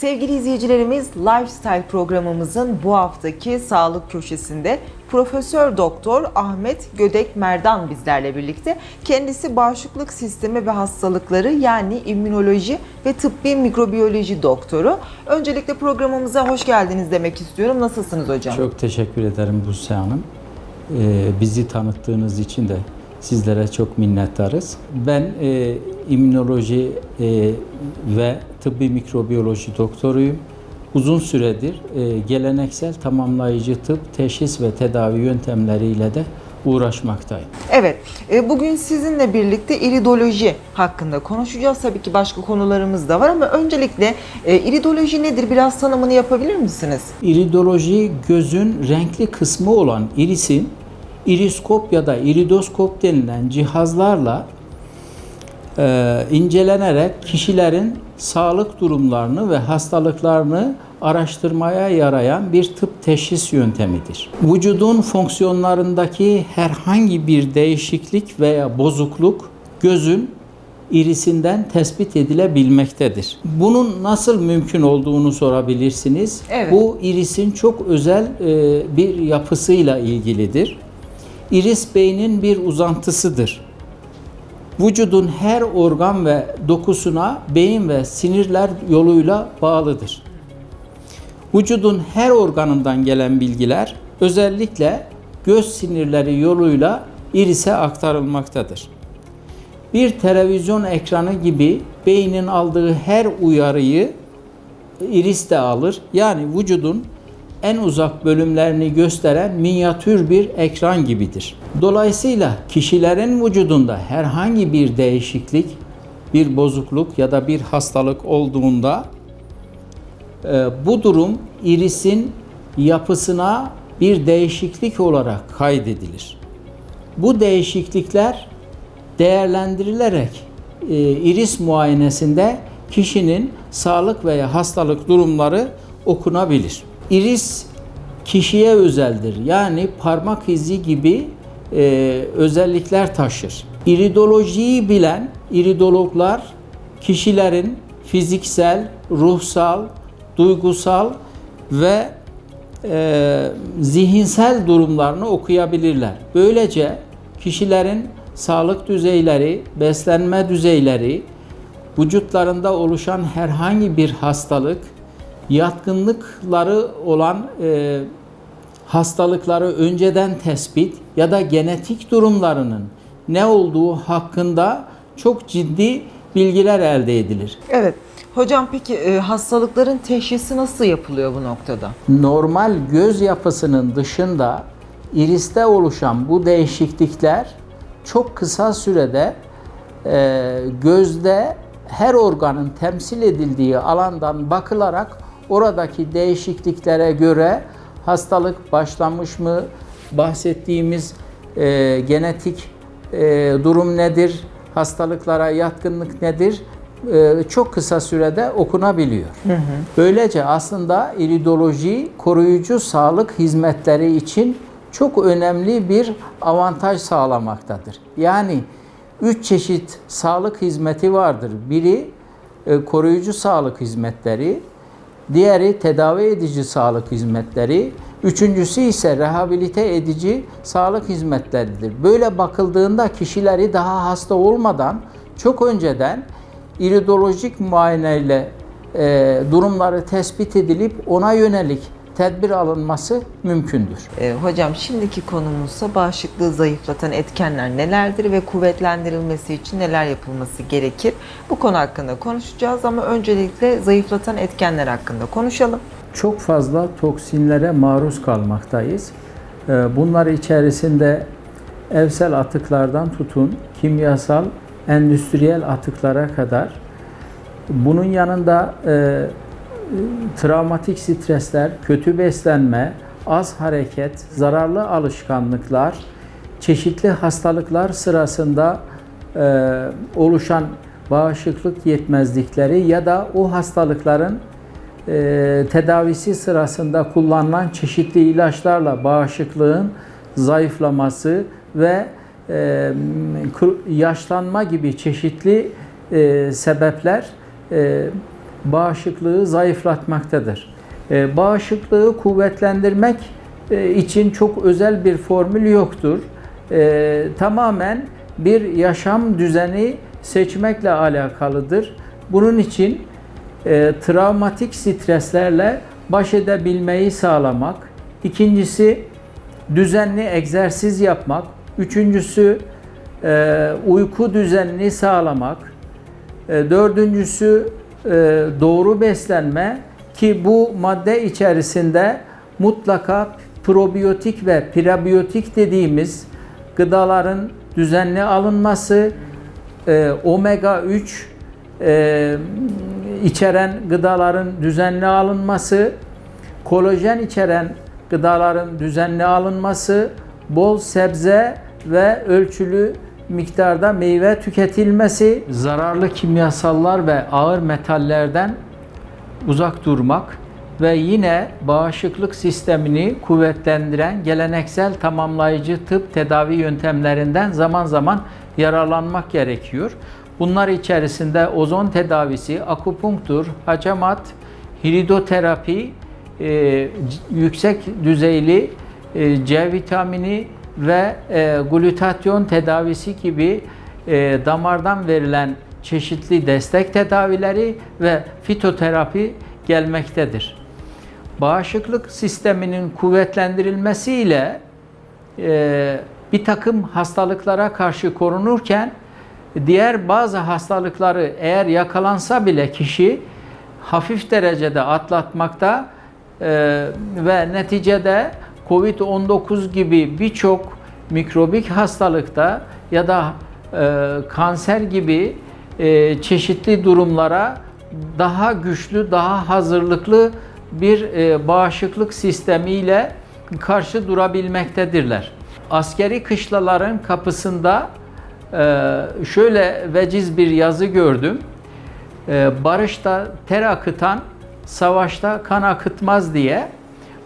Sevgili izleyicilerimiz, Lifestyle programımızın bu haftaki sağlık köşesinde Profesör Doktor Ahmet Gödek Merdan bizlerle birlikte. Kendisi bağışıklık sistemi ve hastalıkları yani immünoloji ve tıbbi mikrobiyoloji doktoru. Öncelikle programımıza hoş geldiniz demek istiyorum. Nasılsınız hocam? Çok teşekkür ederim Buse Hanım. Ee, bizi tanıttığınız için de sizlere çok minnettarız. Ben e, immünoloji e, ve tıbbi mikrobiyoloji doktoruyum. Uzun süredir e, geleneksel tamamlayıcı tıp, teşhis ve tedavi yöntemleriyle de uğraşmaktayım. Evet, e, bugün sizinle birlikte iridoloji hakkında konuşacağız. Tabii ki başka konularımız da var ama öncelikle e, iridoloji nedir? Biraz tanımını yapabilir misiniz? İridoloji gözün renkli kısmı olan irisin iriskop ya da iridoskop denilen cihazlarla e, incelenerek kişilerin sağlık durumlarını ve hastalıklarını araştırmaya yarayan bir tıp teşhis yöntemidir. Vücudun fonksiyonlarındaki herhangi bir değişiklik veya bozukluk gözün irisinden tespit edilebilmektedir. Bunun nasıl mümkün olduğunu sorabilirsiniz. Evet. Bu irisin çok özel e, bir yapısıyla ilgilidir. İris beynin bir uzantısıdır. Vücudun her organ ve dokusuna beyin ve sinirler yoluyla bağlıdır. Vücudun her organından gelen bilgiler özellikle göz sinirleri yoluyla irise aktarılmaktadır. Bir televizyon ekranı gibi beynin aldığı her uyarıyı iris de alır. Yani vücudun en uzak bölümlerini gösteren minyatür bir ekran gibidir. Dolayısıyla kişilerin vücudunda herhangi bir değişiklik, bir bozukluk ya da bir hastalık olduğunda e, bu durum irisin yapısına bir değişiklik olarak kaydedilir. Bu değişiklikler değerlendirilerek e, iris muayenesinde kişinin sağlık veya hastalık durumları okunabilir. İris kişiye özeldir. Yani parmak izi gibi e, özellikler taşır. İridolojiyi bilen iridologlar kişilerin fiziksel, ruhsal, duygusal ve e, zihinsel durumlarını okuyabilirler. Böylece kişilerin sağlık düzeyleri, beslenme düzeyleri, vücutlarında oluşan herhangi bir hastalık, yatkınlıkları olan e, hastalıkları önceden tespit ya da genetik durumlarının ne olduğu hakkında çok ciddi bilgiler elde edilir. Evet. Hocam peki e, hastalıkların teşhisi nasıl yapılıyor bu noktada? Normal göz yapısının dışında iriste oluşan bu değişiklikler çok kısa sürede e, gözde her organın temsil edildiği alandan bakılarak oradaki değişikliklere göre hastalık başlamış mı, bahsettiğimiz e, genetik e, durum nedir, hastalıklara yatkınlık nedir e, çok kısa sürede okunabiliyor. Böylece aslında iridoloji koruyucu sağlık hizmetleri için çok önemli bir avantaj sağlamaktadır. Yani üç çeşit sağlık hizmeti vardır. Biri e, koruyucu sağlık hizmetleri, diğeri tedavi edici sağlık hizmetleri, üçüncüsü ise rehabilite edici sağlık hizmetleridir. Böyle bakıldığında kişileri daha hasta olmadan çok önceden iridolojik muayeneyle e, durumları tespit edilip ona yönelik tedbir alınması mümkündür. E, hocam şimdiki konumuzsa bağışıklığı zayıflatan etkenler nelerdir ve kuvvetlendirilmesi için neler yapılması gerekir? Bu konu hakkında konuşacağız ama öncelikle zayıflatan etkenler hakkında konuşalım. Çok fazla toksinlere maruz kalmaktayız. E, Bunlar içerisinde evsel atıklardan tutun, kimyasal, endüstriyel atıklara kadar. Bunun yanında e, travmatik stresler, kötü beslenme, az hareket, zararlı alışkanlıklar, çeşitli hastalıklar sırasında e, oluşan bağışıklık yetmezlikleri ya da o hastalıkların e, tedavisi sırasında kullanılan çeşitli ilaçlarla bağışıklığın zayıflaması ve e, yaşlanma gibi çeşitli e, sebepler e, bağışıklığı zayıflatmaktadır. E, bağışıklığı kuvvetlendirmek e, için çok özel bir formül yoktur. E, tamamen bir yaşam düzeni seçmekle alakalıdır. Bunun için e, travmatik streslerle baş edebilmeyi sağlamak. İkincisi düzenli egzersiz yapmak. Üçüncüsü e, uyku düzenini sağlamak. E, dördüncüsü doğru beslenme ki bu madde içerisinde mutlaka probiyotik ve prebiyotik dediğimiz gıdaların düzenli alınması, e, omega 3 e, içeren gıdaların düzenli alınması, kolajen içeren gıdaların düzenli alınması, bol sebze ve ölçülü miktarda meyve tüketilmesi, zararlı kimyasallar ve ağır metallerden uzak durmak ve yine bağışıklık sistemini kuvvetlendiren geleneksel tamamlayıcı tıp tedavi yöntemlerinden zaman zaman yararlanmak gerekiyor. Bunlar içerisinde ozon tedavisi, akupunktur, hacamat, hiridoterapi, e, yüksek düzeyli e, C vitamini ve e, glutatyon tedavisi gibi e, damardan verilen çeşitli destek tedavileri ve fitoterapi gelmektedir. Bağışıklık sisteminin kuvvetlendirilmesiyle e, bir takım hastalıklara karşı korunurken diğer bazı hastalıkları eğer yakalansa bile kişi hafif derecede atlatmakta e, ve neticede COVID-19 gibi birçok mikrobik hastalıkta ya da e, kanser gibi e, çeşitli durumlara daha güçlü, daha hazırlıklı bir e, bağışıklık sistemiyle karşı durabilmektedirler. Askeri kışlaların kapısında e, şöyle veciz bir yazı gördüm. E, barışta ter akıtan, savaşta kan akıtmaz diye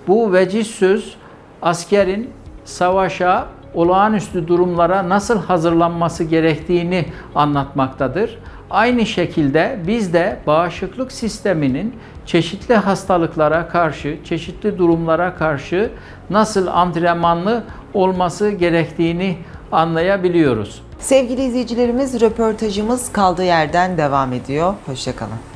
bu veciz söz askerin savaşa, olağanüstü durumlara nasıl hazırlanması gerektiğini anlatmaktadır. Aynı şekilde biz de bağışıklık sisteminin çeşitli hastalıklara karşı, çeşitli durumlara karşı nasıl antrenmanlı olması gerektiğini anlayabiliyoruz. Sevgili izleyicilerimiz röportajımız kaldığı yerden devam ediyor. Hoşçakalın.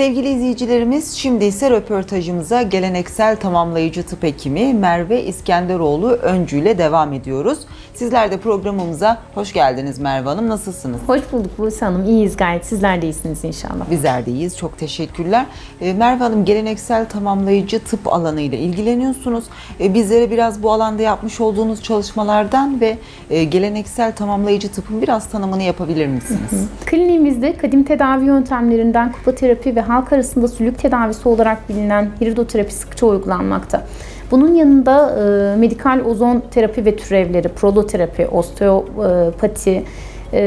Sevgili izleyicilerimiz şimdi ise röportajımıza geleneksel tamamlayıcı tıp hekimi Merve İskenderoğlu Öncü ile devam ediyoruz. Sizler de programımıza hoş geldiniz Merve Hanım. Nasılsınız? Hoş bulduk Buse Hanım. İyiyiz gayet. Sizler de iyisiniz inşallah. Bizler de iyiyiz. Çok teşekkürler. Ee, Merve Hanım geleneksel tamamlayıcı tıp alanıyla ilgileniyorsunuz. Ee, bizlere biraz bu alanda yapmış olduğunuz çalışmalardan ve e, geleneksel tamamlayıcı tıpın biraz tanımını yapabilir misiniz? Kliniğimizde kadim tedavi yöntemlerinden kupaterapi ve halk arasında sülük tedavisi olarak bilinen hiridoterapi sıkça uygulanmakta. Bunun yanında e, medikal ozon terapi ve türevleri, proloterapi, osteopati, e,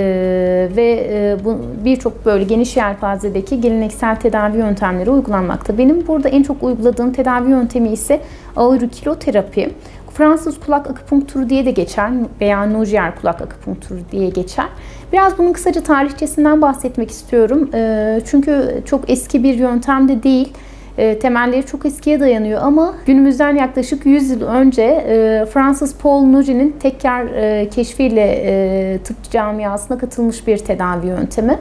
ve e, birçok böyle geniş yelpazedeki geleneksel tedavi yöntemleri uygulanmakta. Benim burada en çok uyguladığım tedavi yöntemi ise aurikiloterapi. Fransız kulak akupunkturu diye de geçer veya Nogier kulak akupunkturu diye geçer. Biraz bunun kısaca tarihçesinden bahsetmek istiyorum. E, çünkü çok eski bir yöntem de değil. E, temelleri çok eskiye dayanıyor ama günümüzden yaklaşık 100 yıl önce e, Fransız Paul Nugent'in tekrar e, keşfiyle e, tıp camiasına katılmış bir tedavi yöntemi.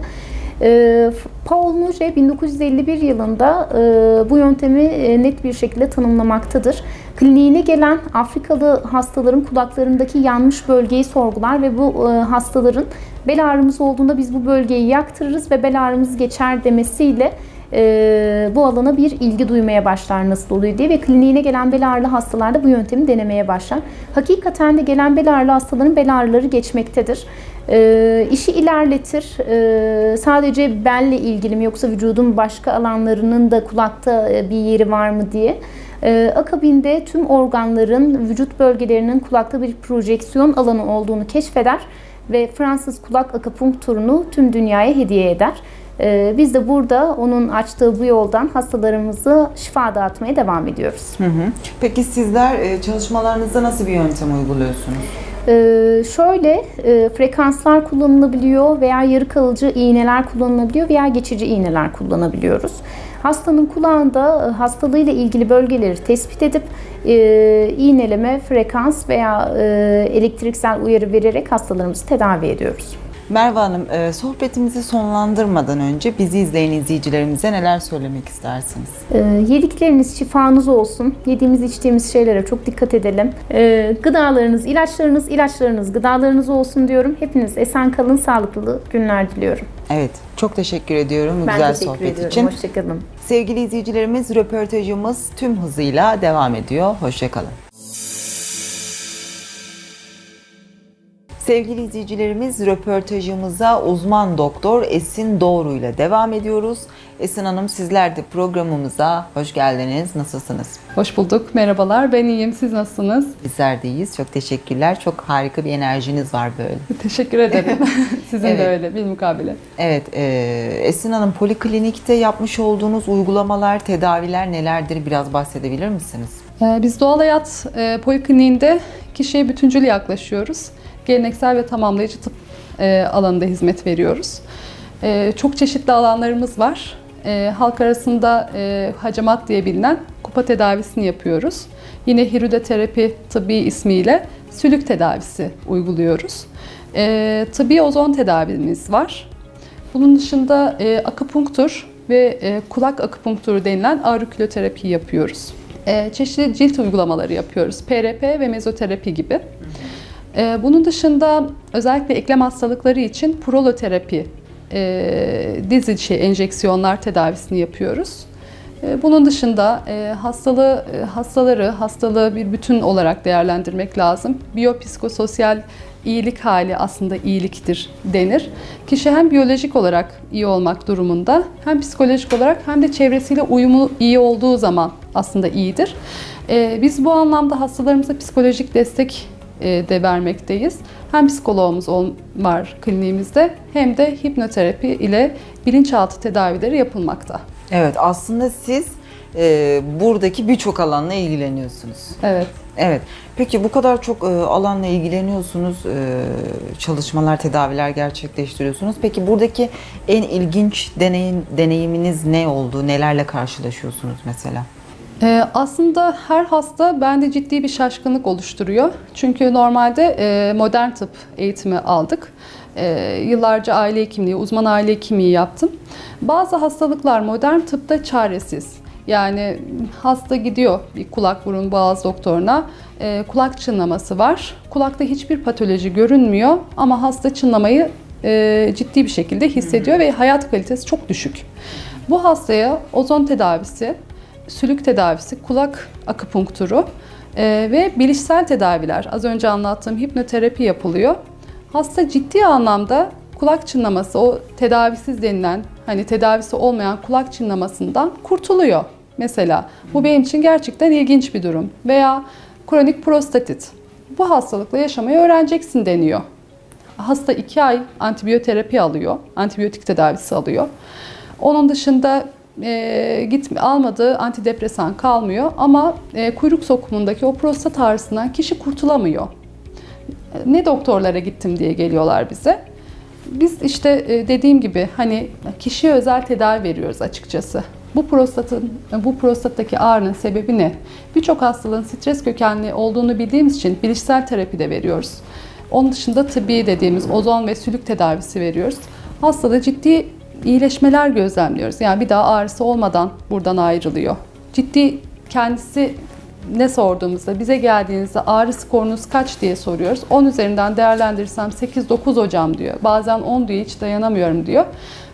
E, Paul Nugent 1951 yılında e, bu yöntemi e, net bir şekilde tanımlamaktadır. Kliniğine gelen Afrikalı hastaların kulaklarındaki yanmış bölgeyi sorgular ve bu hastaların bel ağrımız olduğunda biz bu bölgeyi yaktırırız ve bel ağrımız geçer demesiyle e, bu alana bir ilgi duymaya başlar nasıl oluyor diye ve kliniğine gelen bel ağrılı hastalarda bu yöntemi denemeye başlar. Hakikaten de gelen bel ağrılı hastaların bel ağrıları geçmektedir. E, işi ilerletir. E, sadece belle ilgili mi yoksa vücudun başka alanlarının da kulakta e, bir yeri var mı diye. E, akabinde tüm organların, vücut bölgelerinin kulakta bir projeksiyon alanı olduğunu keşfeder ve Fransız kulak akupunkturunu tüm dünyaya hediye eder. Ee, Biz de burada onun açtığı bu yoldan hastalarımızı şifa dağıtmaya devam ediyoruz. Hı hı. Peki sizler e, çalışmalarınızda nasıl bir yöntem uyguluyorsunuz? Ee, şöyle e, frekanslar kullanılabiliyor veya yarı kalıcı iğneler kullanılabiliyor veya geçici iğneler kullanabiliyoruz. Hastanın kulağında e, hastalığıyla ilgili bölgeleri tespit edip e, iğneleme, frekans veya e, elektriksel uyarı vererek hastalarımızı tedavi ediyoruz. Merve Hanım, e, sohbetimizi sonlandırmadan önce bizi izleyen izleyicilerimize neler söylemek istersiniz? Ee, yedikleriniz şifanız olsun. Yediğimiz içtiğimiz şeylere çok dikkat edelim. Ee, gıdalarınız, ilaçlarınız, ilaçlarınız gıdalarınız olsun diyorum. Hepiniz esen kalın, sağlıklı günler diliyorum. Evet, çok teşekkür ediyorum bu Ben güzel teşekkür sohbet ediyorum. için. Hoşçakalın. Sevgili izleyicilerimiz, röportajımız tüm hızıyla devam ediyor. Hoşçakalın. Sevgili izleyicilerimiz, röportajımıza uzman doktor Esin Doğru ile devam ediyoruz. Esin Hanım sizler de programımıza hoş geldiniz. Nasılsınız? Hoş bulduk. Merhabalar. Ben iyiyim. Siz nasılsınız? Bizler de iyiyiz. Çok teşekkürler. Çok harika bir enerjiniz var böyle. Teşekkür ederim. Sizin Evet. de öyle bir mukabele. Evet, e, Esin Hanım poliklinikte yapmış olduğunuz uygulamalar, tedaviler nelerdir? Biraz bahsedebilir misiniz? Ee, Biz Doğal Hayat e, Polikliniğinde kişiye bütüncül yaklaşıyoruz. Geleneksel ve tamamlayıcı tıp e, alanında hizmet veriyoruz. E, Çok çeşitli alanlarımız var. E, Halk arasında e, hacamat diye bilinen kupa tedavisini yapıyoruz. Yine hirüdoterapi tıbbi ismiyle sülük tedavisi uyguluyoruz. E, Tıbbi ozon tedavimiz var. Bunun dışında e, akupunktur ve e, kulak akupunkturu denilen auriküloterapi yapıyoruz. E, çeşitli cilt uygulamaları yapıyoruz. PRP ve mezoterapi gibi. E, bunun dışında özellikle eklem hastalıkları için proloterapi, e, diz içi enjeksiyonlar tedavisini yapıyoruz. E, Bunun dışında e, hastalığı, e, hastaları, hastalığı bir bütün olarak değerlendirmek lazım. Biyopsikososyal iyilik hali aslında iyiliktir denir. Kişi hem biyolojik olarak iyi olmak durumunda hem psikolojik olarak hem de çevresiyle uyumu iyi olduğu zaman aslında iyidir. E, Biz bu anlamda hastalarımıza psikolojik destek de vermekteyiz. Hem psikoloğumuz ol- var kliniğimizde hem de hipnoterapi ile bilinçaltı tedavileri yapılmakta. Evet, aslında siz e, buradaki birçok alanla ilgileniyorsunuz. Evet. Evet. Peki bu kadar çok e, alanla ilgileniyorsunuz, e, çalışmalar, tedaviler gerçekleştiriyorsunuz. Peki buradaki en ilginç deneyim deneyiminiz ne oldu? Nelerle karşılaşıyorsunuz mesela? Ee, aslında her hasta bende ciddi bir şaşkınlık oluşturuyor. Çünkü normalde e, modern tıp eğitimi aldık. E, yıllarca aile hekimliği, uzman aile hekimliği yaptım. Bazı hastalıklar modern tıpta çaresiz. Yani hasta gidiyor bir kulak burun boğaz doktoruna. e, kulak çınlaması var. Kulakta hiçbir patoloji görünmüyor ama hasta çınlamayı e, ciddi bir şekilde hissediyor ve hayat kalitesi çok düşük. Bu hastaya ozon tedavisi, sülük tedavisi, kulak akupunkturu e, ve bilişsel tedaviler, az önce anlattığım hipnoterapi yapılıyor. Hasta ciddi anlamda kulak çınlaması, o tedavisiz denilen, hani tedavisi olmayan kulak çınlamasından kurtuluyor. Mesela bu benim için gerçekten ilginç bir durum. Veya kronik prostatit. Bu hastalıkla yaşamayı öğreneceksin deniyor. Hasta 2 ay antibiyoterapi alıyor, antibiyotik tedavisi alıyor. Onun dışında e, git almadığı antidepresan kalmıyor ama e, kuyruk sokumundaki o prostat ağrısından kişi kurtulamıyor. Ne doktorlara gittim diye geliyorlar bize. Biz işte e, dediğim gibi hani kişiye özel tedavi veriyoruz açıkçası. Bu prostatın bu prostattaki ağrının sebebi ne? Birçok hastalığın stres kökenli olduğunu bildiğimiz için bilişsel terapi de veriyoruz. Onun dışında tıbbi dediğimiz ozon ve sülük tedavisi veriyoruz. Hastada ciddi iyileşmeler gözlemliyoruz. Yani bir daha ağrısı olmadan buradan ayrılıyor. Ciddi kendisi ne sorduğumuzda bize geldiğinizde ağrı skorunuz kaç diye soruyoruz. 10 üzerinden değerlendirirsem 8-9 hocam diyor. Bazen 10 diyor hiç dayanamıyorum diyor.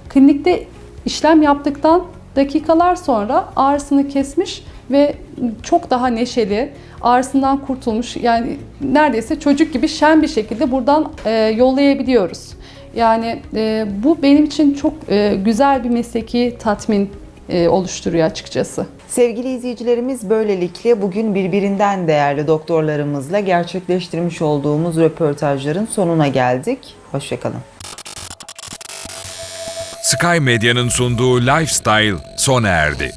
Klinikte işlem yaptıktan dakikalar sonra ağrısını kesmiş ve çok daha neşeli, ağrısından kurtulmuş yani neredeyse çocuk gibi şen bir şekilde buradan e, yollayabiliyoruz. Yani e, bu benim için çok e, güzel bir mesleki tatmin e, oluşturuyor açıkçası. Sevgili izleyicilerimiz böylelikle bugün birbirinden değerli doktorlarımızla gerçekleştirmiş olduğumuz röportajların sonuna geldik. Hoşçakalın. Sky Medya'nın sunduğu Lifestyle sona erdi.